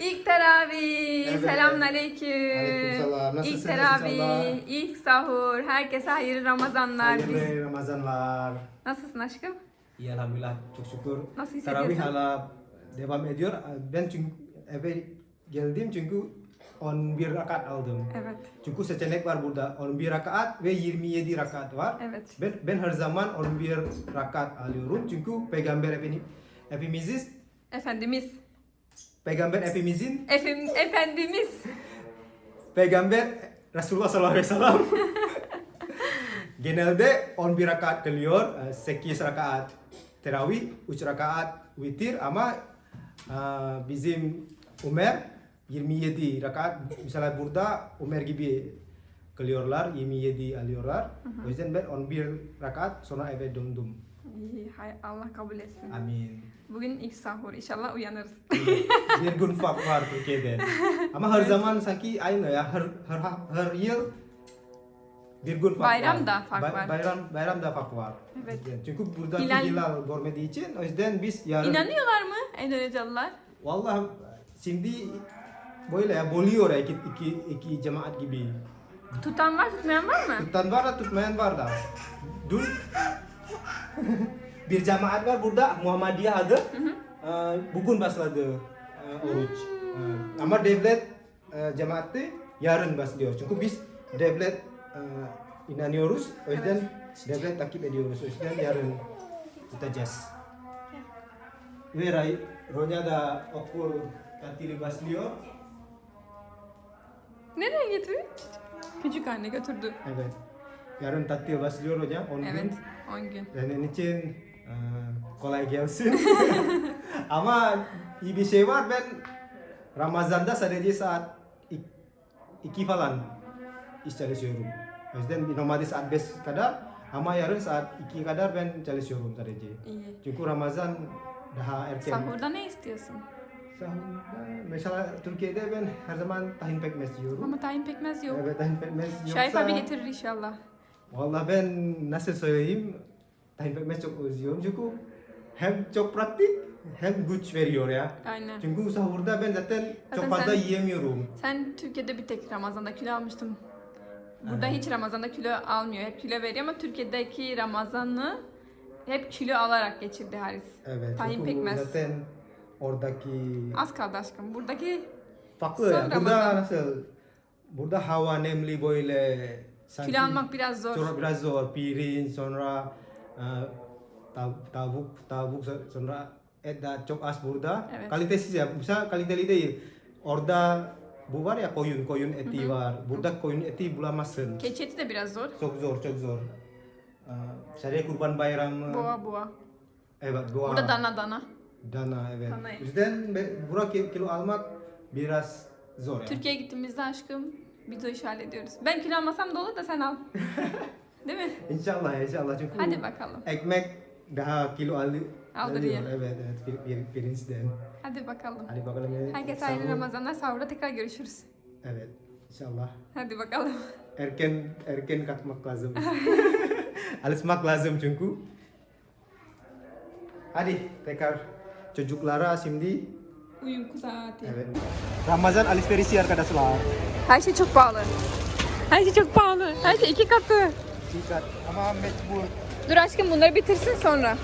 İlk teravih. Evet. Selamünaleyküm. Aleykümselam. İlk teravih, inşallah? ilk sahur. Herkese hayırlı Ramazanlar. Biz- Hayırlı Ramazanlar. Nasılsın aşkım? İyi elhamdülillah çok şükür. Nasıl hissediyorsun? Teravih hala devam ediyor. Ben çünkü eve geldim çünkü 11 rakaat aldım. Evet. Çünkü seçenek var burada 11 rakaat ve 27 rakaat var. Evet. Ben, ben her zaman 11 rakaat alıyorum çünkü Peygamber Efendi- Efendimiz Efendimiz. Peygamber Efendimizin Efem, efendimiz. Peygamber Resulullah sallallahu aleyhi ve sellem genelde 11 rakaat kılıyor. 8 rakaat teravih, 3 rakaat witir ama uh, bizim Ömer 27 rakaat misalnya burada Ömer gibi kılıyorlar 27 alıyorlar. O yüzden ben 11 rakaat sonra eve döndüm. İyi, hay Allah kabul etsin. Amin. Bugün ilk sahur. İnşallah uyanırız. Bir gün fark var Türkiye'de. Ama her zaman sanki aynı ya. Her, her, her yıl bir gün fark Bayram var. da fark Bay- var. Bayram, bayram da fark var. Evet. Çünkü burada Hilal- hilal, görmediği için o yüzden biz yarın... İnanıyorlar mı Endonezyalılar? Vallahi şimdi böyle ya boluyor ya iki, iki, iki cemaat gibi. Tutan var, tutmayan var mı? Tutan var da tutmayan var da. Dün bir cemaat var burada Muhammadiyah adı. Ee, bugün başladı e, oruç. Ee, ama devlet e, cemaati yarın başlıyor. Çünkü biz devlet e, inanıyoruz. O yüzden devlet takip ediyoruz. O yüzden yarın tutacağız. Ve Ray, Ronya da okul tatili başlıyor. Nereye getiriyor? Küçük anne götürdü. Evet. Yarın tatil başlıyor hocam. 10 Evet, gün. 10 gün. Dan için kolay gelsin. Ama iyi bir şey var ben Ramazan'da sadece saat 2 falan iş çalışıyorum. O yüzden normalde saat 5 kadar ama yarın saat 2 kadar ben çalışıyorum sadece. İyi. Çünkü Ramazan daha erken. Sahurda ne istiyorsun? Sahurda mesela Türkiye'de ben her zaman tahin pekmez yiyorum. Ama tahin pekmez yok. Evet tahin pekmez yoksa- abi getirir inşallah. Vallahi ben nasıl söyleyeyim tahin pekmez çok özlüyorum çünkü hem çok pratik hem güç veriyor ya. Aynen. Çünkü sahurda ben zaten Zaten çok fazla sen- yiyemiyorum. Sen Türkiye'de bir tek Ramazan'da kilo almıştım. Burada Aynen. hiç Ramazan'da kilo almıyor. Hep kilo veriyor ama Türkiye'deki Ramazan'ı hep kilo alarak geçirdi Haris. Evet. Çünkü pekmez. Zaten oradaki Az kaldı aşkım. Buradaki farklı ya. Burada Ramazan. nasıl? Burada hava nemli böyle sanki kilo almak biraz zor. Sonra biraz zor. Pirinç sonra e, tav- tavuk tavuk sonra et daha çok az burada. Evet. Kalitesiz ya. Misal kaliteli değil. Orada bu var ya koyun koyun eti var. Burada koyun eti bulamazsın. Keçi eti de biraz zor. Çok zor çok zor. E, Saya kurban bayramı. Boğa boğa. Evet boğa. Burada dana dana. Dana evet. Dana yüzden ki- kilo almak biraz zor ya. Türkiye'ye gittiğimizde aşkım biz o işi hallediyoruz. Ben kilo almasam da olur da sen al. Değil mi? İnşallah inşallah çünkü Hadi bakalım. ekmek daha kilo al Aldırıyor. Evet evet bir, bir, pirinçten. Hadi bakalım. Hadi bakalım. ya. Herkese hayırlı Sahur. Ramazanlar. Sahurda tekrar görüşürüz. Evet inşallah. Hadi bakalım. Erken erken kalkmak lazım. Alışmak lazım çünkü. Hadi tekrar çocuklara şimdi Uyku saati. evet. Ramazan alışverişi arkadaşlar. Her şey çok pahalı. Her şey çok pahalı. Her şey iki katı. Dikkat ama mecbur. Dur aşkım bunları bitirsin sonra.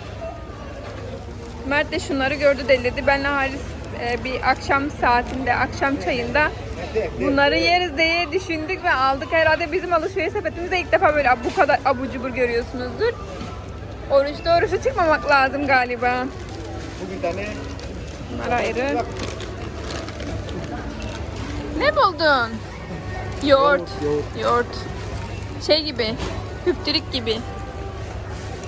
Mert de şunları gördü delirdi. Benle Halis e, bir akşam saatinde, akşam çayında bunları yeriz diye düşündük ve aldık. Herhalde bizim alışveriş sepetimizde ilk defa böyle bu kadar abur cubur görüyorsunuzdur. Oruçta oruçta çıkmamak lazım galiba. Bu bir tane Bunlar ayrı. Ne buldun? Yoğurt. Yoğurt, Yoğurt. Şey gibi. Hüptürik gibi.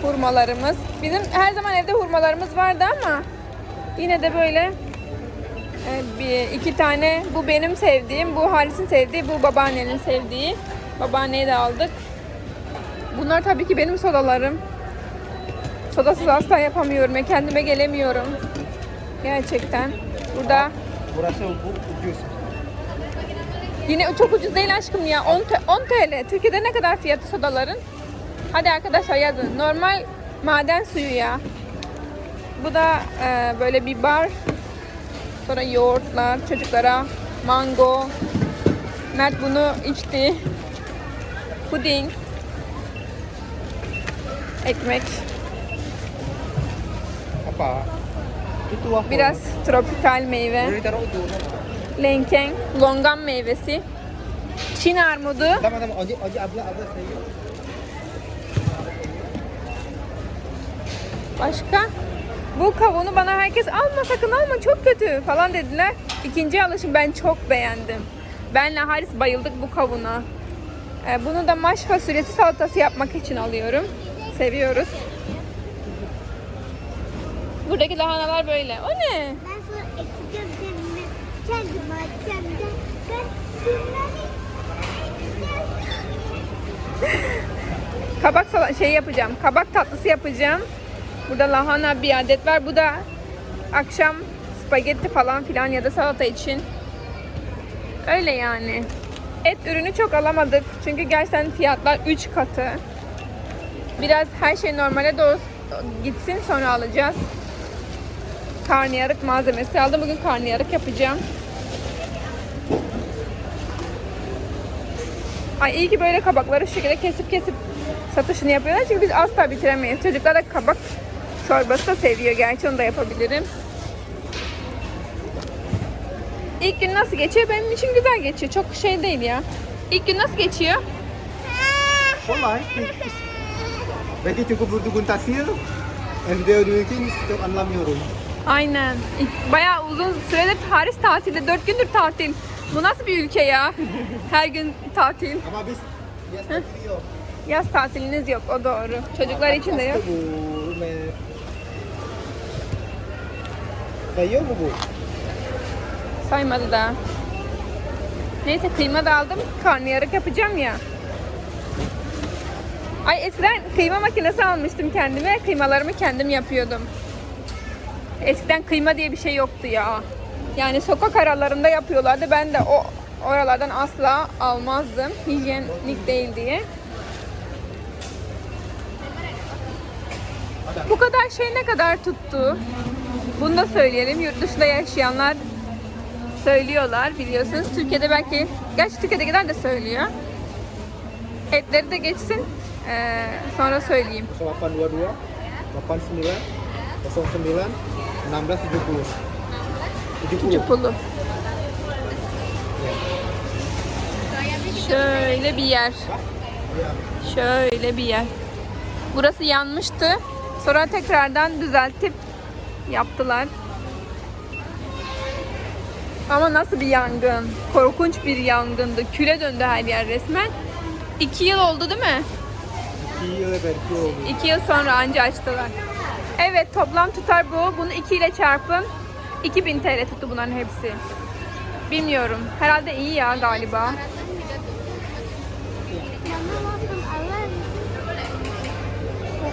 Hurmalarımız. Bizim her zaman evde hurmalarımız vardı ama yine de böyle e, bir iki tane bu benim sevdiğim, bu Halis'in sevdiği, bu babaannenin sevdiği. Babaanneyi de aldık. Bunlar tabii ki benim sodalarım. Sodasız asla yapamıyorum. ve Kendime gelemiyorum. Gerçekten. Burada Burası bu ucuz. Yine çok ucuz değil aşkım ya. 10, te- 10 TL. Türkiye'de ne kadar fiyatı sodaların? Hadi arkadaşlar yazın. Normal maden suyu ya. Bu da e, böyle bir bar. Sonra yoğurtlar çocuklara. Mango. Mert bunu içti. Puding. Ekmek. Apa? Biraz tropikal meyve. Lenkeng. Longan meyvesi. Çin armudu. Sama sama ojek ojek abla abla saya. Başka? Bu kavunu bana herkes alma sakın alma çok kötü falan dediler. İkinci alışım ben çok beğendim. Benle Haris bayıldık bu kavuna. Ee, bunu da maş fasulyesi salatası yapmak için alıyorum. Seviyoruz. Buradaki lahanalar böyle. O ne? Kabak sala- şey yapacağım. Kabak tatlısı yapacağım. Burada lahana bir adet var. Bu da akşam spagetti falan filan ya da salata için. Öyle yani. Et ürünü çok alamadık. Çünkü gerçekten fiyatlar 3 katı. Biraz her şey normale doğru gitsin sonra alacağız. Karnıyarık malzemesi aldım. Bugün karnıyarık yapacağım. Ay iyi ki böyle kabakları şu şekilde kesip kesip satışını yapıyorlar. Çünkü biz asla bitiremeyiz. Çocuklar da kabak çorbası da seviyor. Gerçi onu da yapabilirim. İlk gün nasıl geçiyor? Benim için güzel geçiyor. Çok şey değil ya. İlk gün nasıl geçiyor? Kolay. Belki cukup tatil. En video dulu için çok anlamıyorum. Aynen. Bayağı uzun süredir Paris tatilde. Dört gündür tatil. Bu nasıl bir ülke ya? Her gün tatil. Ama biz biasa video. Yaz tatiliniz yok. O doğru. Çocuklar için de yok. Sayıyor mu bu? Saymadı da. Neyse kıyma da aldım. Karnıyarık yapacağım ya. Ay eskiden kıyma makinesi almıştım kendime. Kıymalarımı kendim yapıyordum. Eskiden kıyma diye bir şey yoktu ya. Yani sokak aralarında yapıyorlardı. Ben de o oralardan asla almazdım. Hijyenik değil diye. Bu kadar şey ne kadar tuttu? Bunu da söyleyelim. Yurt dışında yaşayanlar söylüyorlar biliyorsunuz. Türkiye'de belki, gerçi Türkiye'dekiler de söylüyor. Etleri de geçsin. Ee, sonra söyleyeyim. 0822 89 09 1670. 70. 70. Cupulu. Şöyle bir yer. Şöyle bir yer. Burası yanmıştı. Sonra tekrardan düzeltip yaptılar. Ama nasıl bir yangın? Korkunç bir yangındı. Küle döndü her yer resmen. İki yıl oldu değil mi? İki yıl belki oldu. İki yıl sonra anca açtılar. Evet toplam tutar bu. Bunu 2 ile çarpın. 2000 TL tuttu bunların hepsi. Bilmiyorum. Herhalde iyi ya galiba.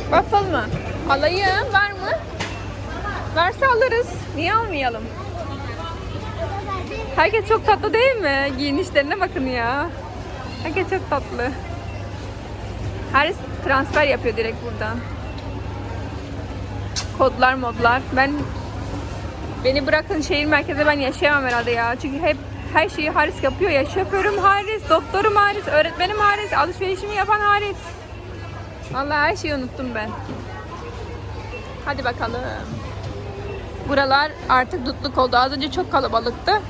Waffle mı? Alayım. Var mı? Varsa alırız. Niye almayalım? Herkes çok tatlı değil mi? Giyinişlerine bakın ya. Herkes çok tatlı. Her transfer yapıyor direkt buradan. Kodlar modlar. Ben beni bırakın şehir merkezde ben yaşayamam herhalde ya. Çünkü hep her şeyi Haris yapıyor ya. Şoförüm Haris, doktorum Haris, öğretmenim Haris, alışverişimi yapan Haris. Vallahi her şeyi unuttum ben. Hadi bakalım. Buralar artık dutluk oldu. Az önce çok kalabalıktı.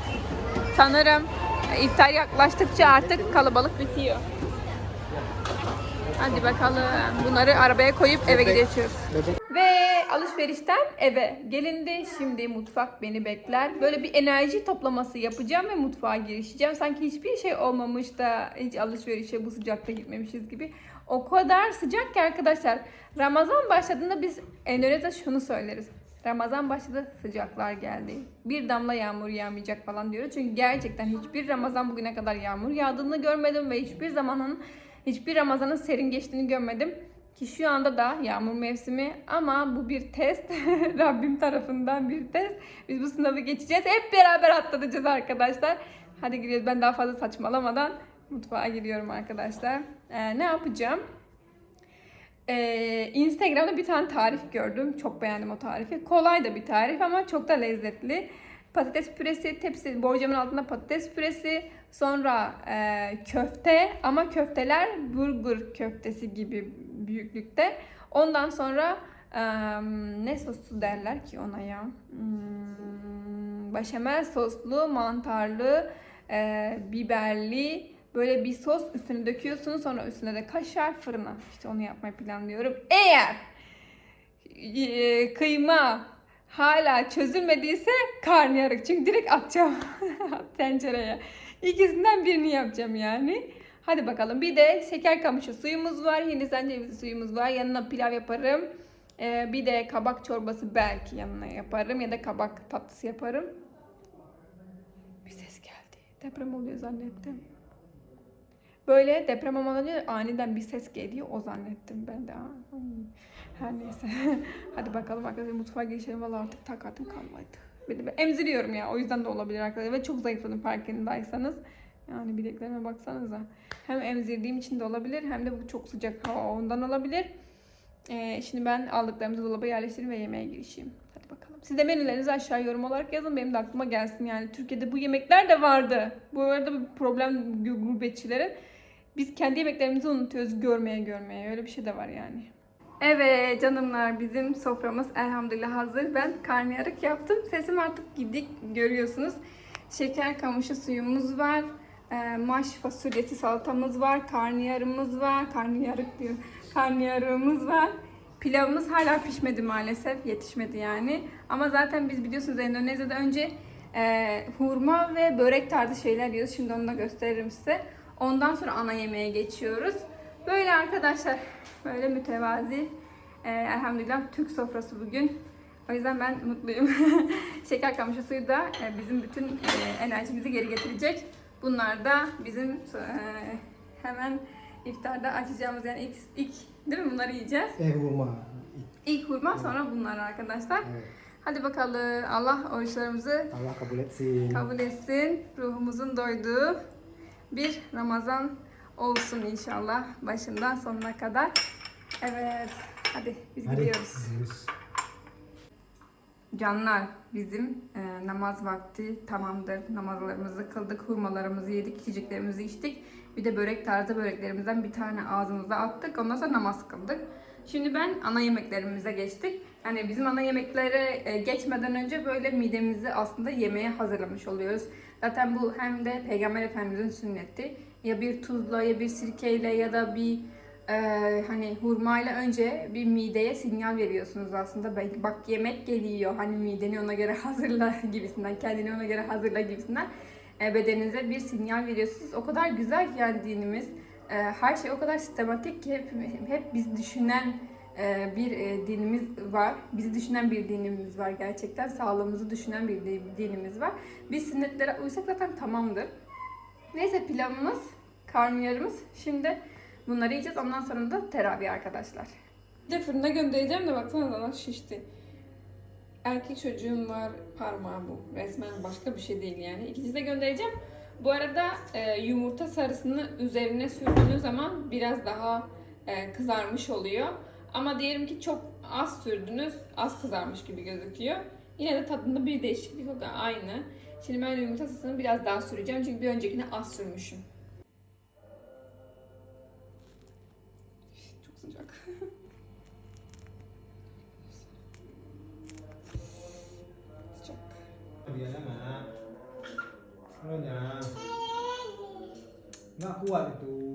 Sanırım iftar yaklaştıkça artık kalabalık bitiyor. Hadi bakalım. Bunları arabaya koyup eve geçiyoruz. Ve alışverişten eve gelindi. Şimdi mutfak beni bekler. Böyle bir enerji toplaması yapacağım ve mutfağa girişeceğim. Sanki hiçbir şey olmamış da hiç alışverişe bu sıcakta gitmemişiz gibi. O kadar sıcak ki arkadaşlar. Ramazan başladığında biz Endonezya'da şunu söyleriz. Ramazan başladı sıcaklar geldi. Bir damla yağmur yağmayacak falan diyoruz. Çünkü gerçekten hiçbir Ramazan bugüne kadar yağmur yağdığını görmedim ve hiçbir zamanın hiçbir Ramazan'ın serin geçtiğini görmedim. Ki şu anda da yağmur mevsimi ama bu bir test. Rabbim tarafından bir test. Biz bu sınavı geçeceğiz. Hep beraber atlatacağız arkadaşlar. Hadi giriyoruz. Ben daha fazla saçmalamadan mutfağa giriyorum arkadaşlar. Ee, ne yapacağım? Ee, Instagram'da bir tane tarif gördüm. Çok beğendim o tarifi. Kolay da bir tarif ama çok da lezzetli. Patates püresi, tepsi borcamın altında patates püresi, sonra e, köfte ama köfteler burger köftesi gibi büyüklükte. Ondan sonra e, ne soslu derler ki ona ya? Hmm, başamel soslu, mantarlı, e, biberli böyle bir sos üstüne döküyorsunuz sonra üstüne de kaşar fırına. İşte onu yapmayı planlıyorum. Eğer e, kıyma hala çözülmediyse karnıyarık. Çünkü direkt atacağım tencereye. İkisinden birini yapacağım yani. Hadi bakalım. Bir de şeker kamışı suyumuz var. Hindistan cevizi suyumuz var. Yanına pilav yaparım. Ee, bir de kabak çorbası belki yanına yaparım. Ya da kabak tatlısı yaparım. Bir ses geldi. Deprem oluyor zannettim. Böyle deprem olmadan önce aniden bir ses geliyor. O zannettim ben de. Her neyse. Hadi bakalım arkadaşlar mutfağa geçelim. Valla artık takatim kalmadı. Emziriyorum ya. O yüzden de olabilir arkadaşlar. Ve çok zayıfladım farkındaysanız. Yani bileklerime baksanıza. Hem emzirdiğim için de olabilir. Hem de bu çok sıcak hava ondan olabilir. Ee, şimdi ben aldıklarımızı dolaba yerleştireyim ve yemeğe girişeyim. Hadi bakalım. Siz de menülerinizi aşağı yorum olarak yazın. Benim de aklıma gelsin yani. Türkiye'de bu yemekler de vardı. Bu arada bir problem gu- gurbetçilerin. Biz kendi yemeklerimizi unutuyoruz görmeye görmeye. Öyle bir şey de var yani. Evet canımlar bizim soframız elhamdülillah hazır. Ben karnıyarık yaptım. Sesim artık gidik görüyorsunuz. Şeker kamışı suyumuz var. Ee, maş fasulyesi salatamız var. Karnıyarımız var. Karnıyarık diyor. Karnıyarığımız var. Pilavımız hala pişmedi maalesef. Yetişmedi yani. Ama zaten biz biliyorsunuz Endonezya'da önce e, hurma ve börek tarzı şeyler yiyoruz. Şimdi onu da gösteririm size. Ondan sonra ana yemeğe geçiyoruz. Böyle arkadaşlar. Böyle mütevazi. E, elhamdülillah Türk sofrası bugün. O yüzden ben mutluyum. Şeker kamışı suyu da e, bizim bütün e, enerjimizi geri getirecek. Bunlar da bizim e, hemen iftarda açacağımız yani ilk, ilk değil mi bunları yiyeceğiz. Eh rumah. İlk hurma sonra bunlar arkadaşlar. Evet. Hadi bakalım Allah oruçlarımızı Allah kabul etsin. kabul etsin. Ruhumuzun doyduğu bir Ramazan olsun inşallah başından sonuna kadar. Evet. Hadi biz Hadi, gidiyoruz. gidiyoruz. Canlar bizim e, namaz vakti tamamdır. Namazlarımızı kıldık, hurmalarımızı yedik, içeceklerimizi içtik. Bir de börek tarzı böreklerimizden bir tane ağzımıza attık. Ondan sonra namaz kıldık. Şimdi ben ana yemeklerimize geçtik. Yani bizim ana yemeklere e, geçmeden önce böyle midemizi aslında yemeğe hazırlamış oluyoruz. Zaten bu hem de Peygamber Efendimizin sünneti. Ya bir tuzla ya bir sirkeyle ya da bir ee, hani hurmayla önce bir mideye sinyal veriyorsunuz aslında. Bak, bak yemek geliyor. Hani mideni ona göre hazırla gibisinden, kendini ona göre hazırla gibisinden e, bedeninize bir sinyal veriyorsunuz. O kadar güzel yani dinimiz. E, her şey o kadar sistematik ki hep, hep biz düşünen e, bir e, dinimiz var. Bizi düşünen bir dinimiz var gerçekten. Sağlığımızı düşünen bir di- dinimiz var. Biz sünnetlere uysak zaten tamamdır. Neyse pilavımız, karnıyarımız. Şimdi bunları yiyeceğiz. Ondan sonra da teravih arkadaşlar. Bir de fırına göndereceğim de baksana nasıl şişti. Erkek çocuğum var parmağı bu. Resmen başka bir şey değil yani. İkincisi de göndereceğim. Bu arada e, yumurta sarısını üzerine sürdüğünüz zaman biraz daha e, kızarmış oluyor. Ama diyelim ki çok az sürdünüz, az kızarmış gibi gözüküyor. Yine de tadında bir değişiklik yok. Aynı. Şimdi ben yumurta sarısını biraz daha süreceğim çünkü bir öncekine az sürmüşüm. Çok sıcak. sıcak. Nak. Makanya. Nggak kuat itu.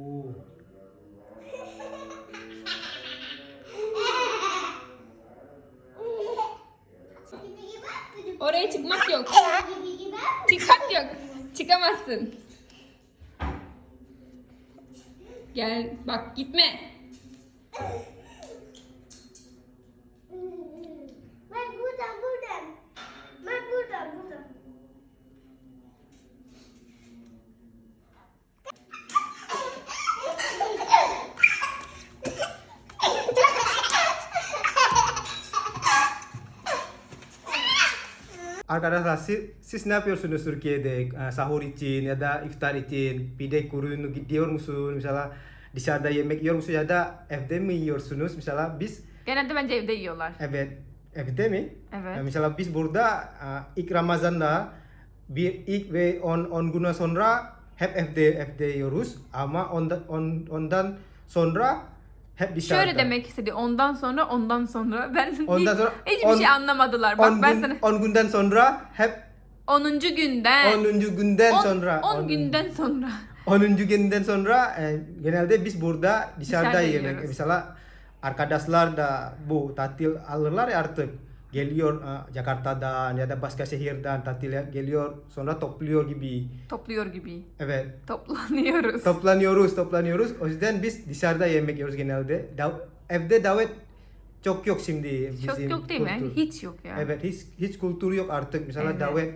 Bak gitme. Bak burada burada. Bak burada burada. Arkadaşlar siz, siz ne yapıyorsunuz Türkiye'de? Eh, Sahur için ya da iftar için pide kurun gidiyor musun? Misalnya dışarıda yemek yiyor musun ya da evde mi yiyorsunuz? Misalnya biz Genelde bence evde yiyorlar. evet evde mi? Evet. Mesela biz burada ilk Ramazan'da bir ilk ve on, on günden sonra hep evde evde yiyoruz ama ondan, on, ondan sonra hep dışarıda. Şöyle demek istedi. Ondan sonra ondan sonra ben Ondan sonra hiçbir on- şey anlamadılar. Bak on, ben gün, sana on günden sonra hep 10. günden 10. günden 10 sonra 10 günden sonra 10. günden sonra e, genelde biz burada dışarıda Dışarıda yemek. yiyoruz. Mesela arkadaşlar da bu tatil alırlar ya artık geliyor e, Jakarta'dan ya da başka şehirden tatil geliyor sonra topluyor gibi. topluyor gibi. Evet. Toplanıyoruz. Toplanıyoruz, toplanıyoruz. O yüzden biz dışarıda yemek yiyoruz genelde. Da- evde davet çok yok şimdi Çok bizim yok değil mi? Hiç yok ya. Evet, hiç hiç kültür yok artık. Mesela Evet. davet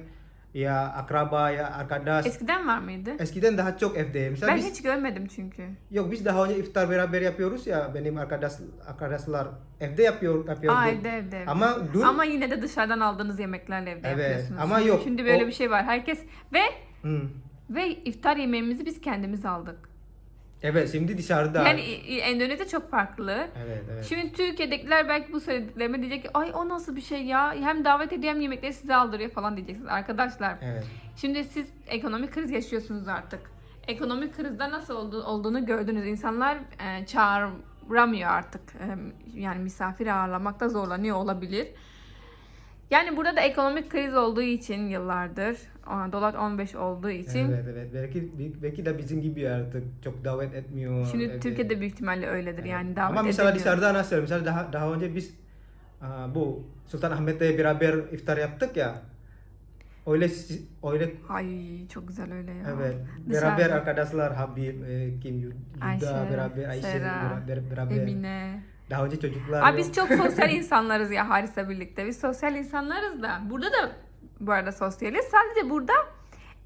ya akraba ya arkadaş. Eskiden var mıydı? Eskiden daha çok evde. Mesela Ben biz hiç görmedim çünkü. Yok biz daha önce iftar beraber yapıyoruz ya benim arkadaş arkadaşlar evde yapıyor yapıyorduk. Aa evde evde. evde. Ama dün Ama yine de dışarıdan aldığınız yemeklerle evde Evet, yapıyorsunuz. ama yok, Şimdi böyle o- bir şey var. Herkes ve Hı. ve iftar yemeğimizi biz kendimiz aldık. Evet şimdi dışarıda. Yani Endonezya çok farklı. evet evet. Şimdi Türkiye'dekiler belki bu söylediklerime diyecek ki ay o nasıl bir şey ya hem davet ediyor hem yemekleri size aldırıyor falan diyeceksiniz. Arkadaşlar Evet. şimdi siz ekonomik kriz yaşıyorsunuz artık. Ekonomik krizde nasıl oldu, olduğunu gördünüz. İnsanlar e, çağıramıyor artık. E, yani misafir ağırlamakta zorlanıyor olabilir. Yani burada da ekonomik kriz olduğu için yıllardır dolar 15 olduğu için Evet evet. Belki belki de bizim gibi artık çok davet etmiyor. şimdi evde. Türkiye'de büyük ihtimalle öyledir yani davet Ama mesela dışarıda nasıl? Mesela daha daha önce biz bu Sultan Ahmet'le beraber iftar yaptık ya. Öyle öyle Ay çok güzel öyle ya. Evet. Dışarıda. Beraber arkadaşlar Habib, e, Kim Yuda Ayşe, beraber Ayşe Sera, beraber, beraber. Emine. Daha önce çocuklar. Abi biz çok sosyal insanlarız ya Haris'le birlikte. Biz sosyal insanlarız da. Burada da bu arada sosyaliz. Sadece burada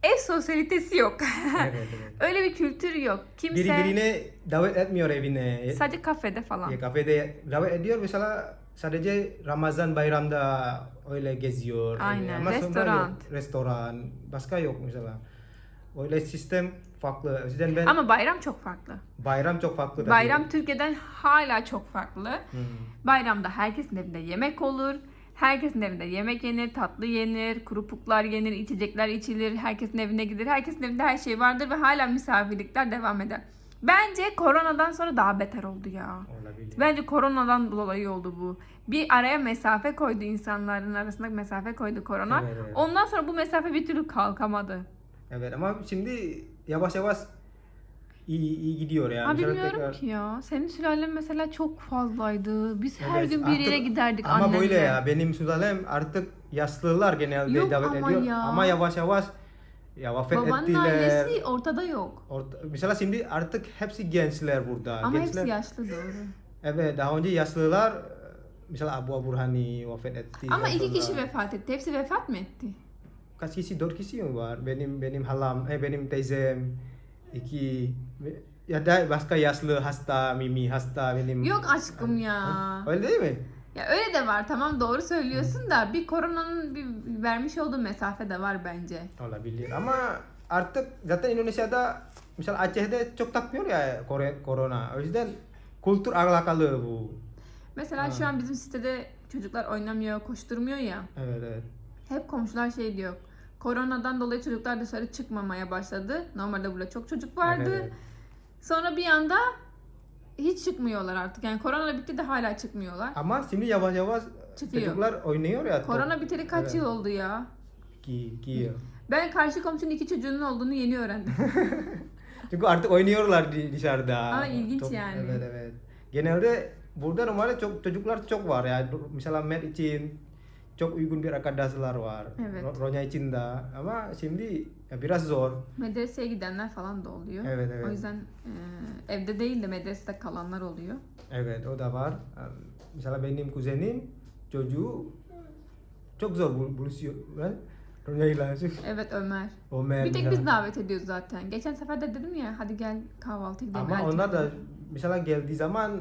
ev sosyalitesi yok. evet, evet. Öyle bir kültür yok. Kimse Biri birine davet etmiyor evine. sadece kafede falan. Ya kafede davet ediyor mesela sadece Ramazan bayramda öyle geziyor. Aynen, Ama restoran. yok. Restoran. Başka yok mesela. Öyle sistem farklı. Yüzden ben Ama bayram çok farklı. bayram çok farklı. tabii. Bayram Türkiye'den hala çok farklı. Bayramda herkesin evinde yemek olur. Herkesin evinde yemek yenir, tatlı yenir, kurupuklar yenir, içecekler içilir, herkesin evine gider. Herkesin evinde her şey vardır ve hala misafirlikler devam eder. Bence koronadan sonra daha beter oldu ya. Olabilir. Bence koronadan dolayı oldu bu. Bir araya mesafe koydu insanların arasında mesafe koydu korona. Evet, evet. Ondan sonra bu mesafe bir türlü kalkamadı. Evet ama şimdi yavaş yavaş iyi, iyi gidiyor yani. Ha Mesela bilmiyorum tekrar- ki ya. Senin sülalen mesela çok fazlaydı. Biz her Evet, gün bir artık- yere giderdik Ama annemle. böyle ya benim sülalem artık yaşlılar genelde Yok davet ama ediyor. ya. Ama yavaş yavaş ya vefat Babanın ettiler. ailesi ortada yok. Orta, mesela şimdi artık hepsi gençler burada. Ama gençler, hepsi yaşlı doğru. Evet daha önce yaşlılar mesela Abu Burhani vefat etti. Ama iki kişi vefat etti. Hepsi vefat mı etti? Kaç kişi? Dört kişi mi var? Benim benim halam, eh benim teyzem iki ya da başka yaşlı hasta, Mimi hasta benim. Yok aşkım ya. Ha, Öyle değil mi? Ya öyle de var tamam doğru söylüyorsun da bir koronanın bir vermiş olduğu mesafe de var bence. Olabilir ama artık zaten Indonesia'da misal Aceh'de çok takmıyor ya korona. O yüzden kültür alakalı bu. Mesela şu an bizim sitede çocuklar oynamıyor, koşturmuyor ya. Evet evet. Hep komşular şey diyor. Koronadan dolayı çocuklar dışarı çıkmamaya başladı. Normalde burada çok çocuk vardı. Evet. Sonra bir anda hiç çıkmıyorlar artık. Yani korona bitti de hala çıkmıyorlar. Ama şimdi yavaş yavaş Çıkıyor. çocuklar oynuyor ya. Korona biteli kaç Evet. yıl oldu ya? İki, iki yıl. Ben karşı komşunun iki çocuğunun olduğunu yeni öğrendim. Çünkü artık oynuyorlar dışarıda. Aa, ilginç yani. Evet evet. Genelde burada normalde çok çocuklar çok var ya. Misalnya Met için çok uygun bir arkadaşlar var. Evet. Ro- Ronya için de. Ama şimdi biraz zor. Medreseye gidenler falan da oluyor. Evet, evet. O yüzden e, evde değil de medresede kalanlar oluyor. Evet o da var. Misalnya benim kuzenim çocuğu çok zor bul buluşuyor. Kan? Ronya langsung. Evet Ömer. Omer. Bir tek biz davet ediyoruz zaten. Geçen sefer de dedim ya hadi gel kahvaltı gidelim. Ama onlar da misalnya geldiği zaman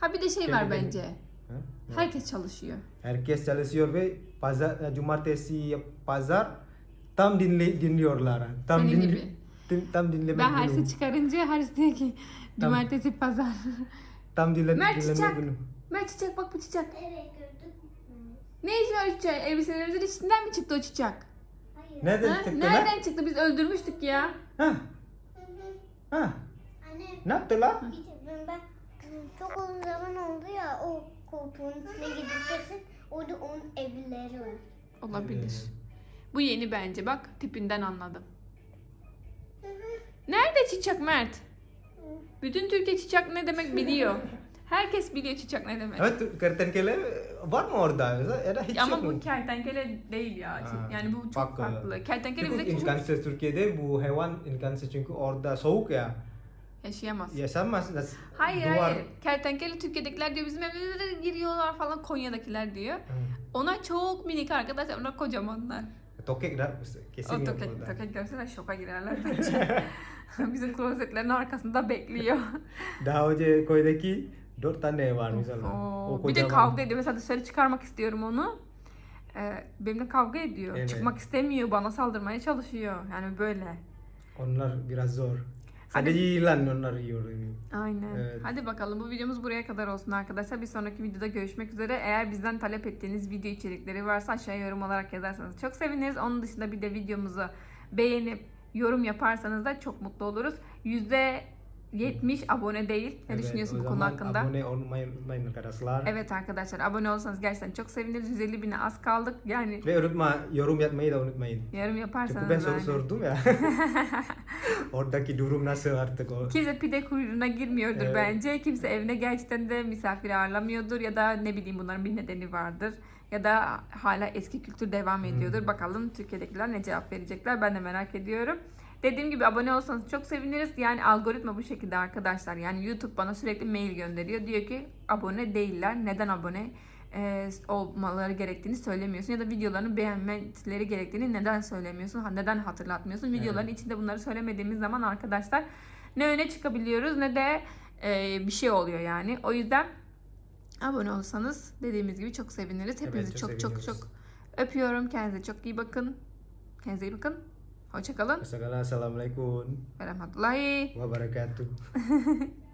Ha bir de şey var bence. Ha, Herkes çalışıyor. herkes çalışıyor ve pazar eh, cumartesi pazar tam dinle, dinliyorlar. Tam Senin dinle- gibi. Tim- tam dinlemek Ben günü. Haris'i çıkarınca Haris diyor ki cumartesi pazar. Tam dinle, Mert dinlemek çiçek. günü. Mert çiçek bak bu çiçek. Evet gördüm. Ne iş var o çiçeğin? Elbiselerimizin içinden mi çıktı o çiçek? Hayır. Nereden Ha? çıktı lan? Nereden çıktı? Biz öldürmüştük ya. Ha? Ha? Anne Ne yaptı lan? ben çok uzun zaman oldu ya o koltuğun içine gideceksin. Orada onun evleri var. Olabilir. Bu yeni bence. Bak tipinden anladım. Nerede çiçek Mert? Bütün Türkiye çiçek ne demek biliyor. Herkes biliyor çiçek ne demek. Evet, kertenkele var mı orada? Ya da hiç Ama yok bu mu? kertenkele değil ya. Ha, Yani bu çok farklı. farklı. Kertenkele bize çok imkansız Türkiye'de bu hayvan imkansız çünkü orada soğuk ya. Yaşayamaz. Yaşamaz. Nas- Hayır duvar- hayır. Kertenkele Türkiye'dekiler diyor bizim evlere giriyorlar falan Konya'dakiler diyor. Hı. Onlar çok minik arkadaşlar. Onlar kocamanlar. Tokek da kesin O orada. toket görseler şoka girerler bence. Bizim klozetlerin arkasında bekliyor. Daha önce koydaki dört tane var mesela. Oo, O bir de kavga ediyor. Mesela dışarı çıkarmak istiyorum onu. Ee, benimle kavga ediyor. Evet. Çıkmak istemiyor. Bana saldırmaya çalışıyor. Yani böyle. Onlar biraz zor. Hadi. Sadece yılan onlar yiyor. Aynen. Evet. Hadi bakalım bu videomuz buraya kadar olsun arkadaşlar. Bir sonraki videoda görüşmek üzere. Eğer bizden talep ettiğiniz video içerikleri varsa aşağıya yorum olarak yazarsanız çok seviniriz. Onun dışında bir de videomuzu beğenip yorum yaparsanız da çok mutlu oluruz. %70 abone değil. Ne düşünüyorsun o bu konu hakkında? Abone olmayı unutmayın arkadaşlar. Evet arkadaşlar abone olsanız gerçekten çok seviniriz. 150 bine az kaldık. Yani Ve unutma yorum yapmayı da unutmayın. yorum yaparsanız Çünkü ben soru sordum ya. Oradaki durum nasıl artık o? Kimse pide kuyruğuna girmiyordur Evet. bence. Kimse evine gerçekten de misafir ağırlamıyordur ya da ne bileyim bunların bir nedeni vardır. Ya da hala eski kültür devam ediyordur. Bakalım Türkiye'dekiler ne cevap verecekler ben de merak ediyorum. Dediğim gibi abone olsanız çok seviniriz. Yani algoritma bu şekilde arkadaşlar. Yani YouTube bana sürekli mail gönderiyor. Diyor ki abone değiller. Neden abone e, olmaları gerektiğini söylemiyorsun. Ya da videolarını beğenmeleri gerektiğini neden söylemiyorsun? Neden hatırlatmıyorsun? Videoların içinde bunları söylemediğimiz zaman arkadaşlar ne öne çıkabiliyoruz ne de e, bir şey oluyor yani. O yüzden abone olsanız dediğimiz gibi çok seviniriz. Hepinizi çok çok çok çok öpüyorum. Kendinize çok iyi bakın. Kendinize iyi bakın. Hoşçakalın. Hoşçakalın. Assalamualaikum. Warahmatullahi. Wabarakatuh.